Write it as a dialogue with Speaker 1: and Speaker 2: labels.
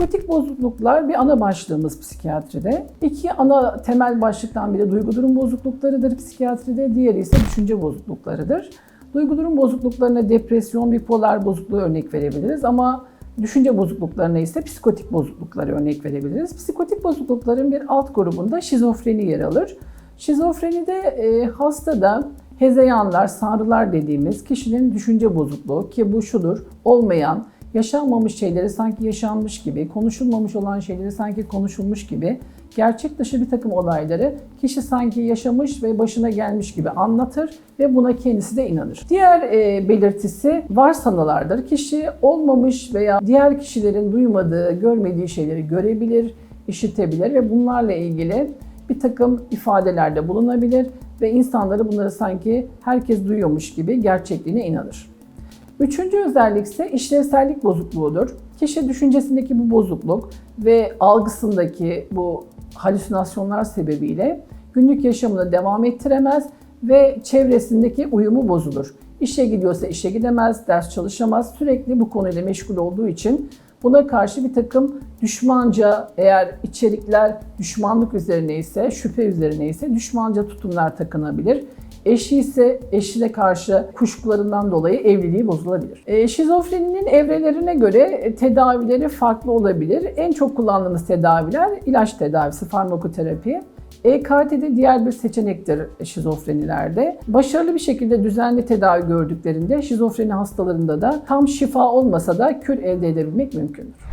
Speaker 1: Psikotik bozukluklar bir ana başlığımız psikiyatride. İki ana temel başlıktan biri duygu durum bozukluklarıdır psikiyatride, diğeri ise düşünce bozukluklarıdır. Duygu durum bozukluklarına depresyon, bipolar bozukluğu örnek verebiliriz ama düşünce bozukluklarına ise psikotik bozuklukları örnek verebiliriz. Psikotik bozuklukların bir alt grubunda şizofreni yer alır. Şizofrenide e, hastada hezeyanlar, sanrılar dediğimiz kişinin düşünce bozukluğu ki bu şudur, olmayan, yaşanmamış şeyleri sanki yaşanmış gibi, konuşulmamış olan şeyleri sanki konuşulmuş gibi, gerçek dışı bir takım olayları kişi sanki yaşamış ve başına gelmiş gibi anlatır ve buna kendisi de inanır. Diğer e, belirtisi varsanılardır. Kişi olmamış veya diğer kişilerin duymadığı, görmediği şeyleri görebilir, işitebilir ve bunlarla ilgili bir takım ifadelerde bulunabilir ve insanları bunları sanki herkes duyuyormuş gibi gerçekliğine inanır. Üçüncü özellik ise işlevsellik bozukluğudur. Kişi düşüncesindeki bu bozukluk ve algısındaki bu halüsinasyonlar sebebiyle günlük yaşamını devam ettiremez ve çevresindeki uyumu bozulur. İşe gidiyorsa işe gidemez, ders çalışamaz, sürekli bu konuyla meşgul olduğu için buna karşı bir takım düşmanca eğer içerikler düşmanlık üzerine ise, şüphe üzerine ise düşmanca tutumlar takınabilir. Eşi ise eşine karşı kuşkularından dolayı evliliği bozulabilir. E, şizofreninin evrelerine göre e, tedavileri farklı olabilir. En çok kullandığımız tedaviler ilaç tedavisi, farmakoterapi. EKT'de diğer bir seçenektir şizofrenilerde. Başarılı bir şekilde düzenli tedavi gördüklerinde şizofreni hastalarında da tam şifa olmasa da kür elde edebilmek mümkündür.